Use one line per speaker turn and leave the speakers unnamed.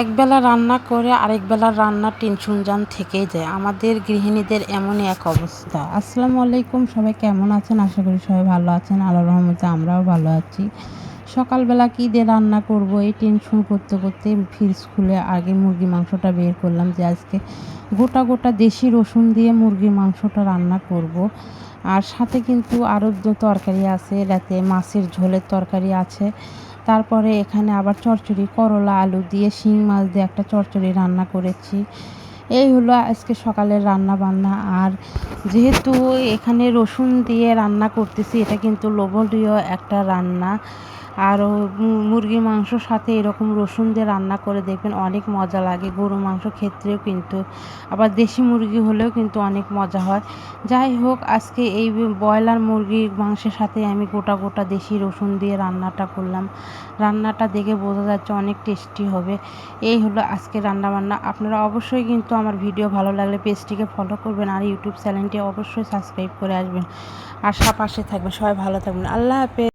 একবেলা রান্না করে আরেক বেলার রান্নার টেনশন যান থেকেই যায়। আমাদের গৃহিণীদের এমনই এক অবস্থা। আসসালামু আলাইকুম, সবাই কেমন আছেন? আশা করি সবাই ভালো আছেন। আল্লাহ রহমতে আমরাও ভালো আছি। সকালবেলা কী দিয়ে রান্না করব? এই টেনশন করতে করতে ফ্রিজ খুলে আগে মুরগি মাংসটা বের করলাম যে আজকে গোটা গোটা দেশি রসুন দিয়ে মুরগির মাংসটা রান্না করব। আর সাথে কিন্তু আরও তরকারি আছে, রাতে মাছের ঝোলের তরকারি আছে তারপরে এখানে আবার চচ্চড়ি করলা, আলু দিয়ে শিং মাছ দিয়ে একটা চচ্চড়ি রান্না করেছি। এই হলো আজকে সকালের রান্না বান্না আর যেহেতু এখানে রসুন দিয়ে রান্না করতেছি, এটা কিন্তু লোভনীয় একটা রান্না। আর মুরগির মাংসর সাথে এরকম রসুন দিয়ে রান্না করে দেখবেন অনেক মজা লাগে। গরু মাংস ক্ষেত্রেও কিন্তু। আবার দেশি মুরগি হলেও কিন্তু অনেক মজা হয়। যাই হোক, আজকে এই ব্রয়লার মুরগির মাংসের সাথে আমি গোটা গোটা দেশি রসুন দিয়ে রান্নাটা করলাম। রান্নাটা দেখে বোঝা যাচ্ছে অনেক টেস্টি হবে। এই হলো আজকে রান্না বান্না আপনারা অবশ্যই কিন্তু আমার ভিডিও ভালো লাগলে পেজটিকে ফলো করবেন আর ইউটিউব চ্যানেলটি অবশ্যই সাবস্ক্রাইব করে আসবেন। আশা পাশে থাকবেন। সবাই ভালো থাকবেন। আল্লাহ হাফেজ।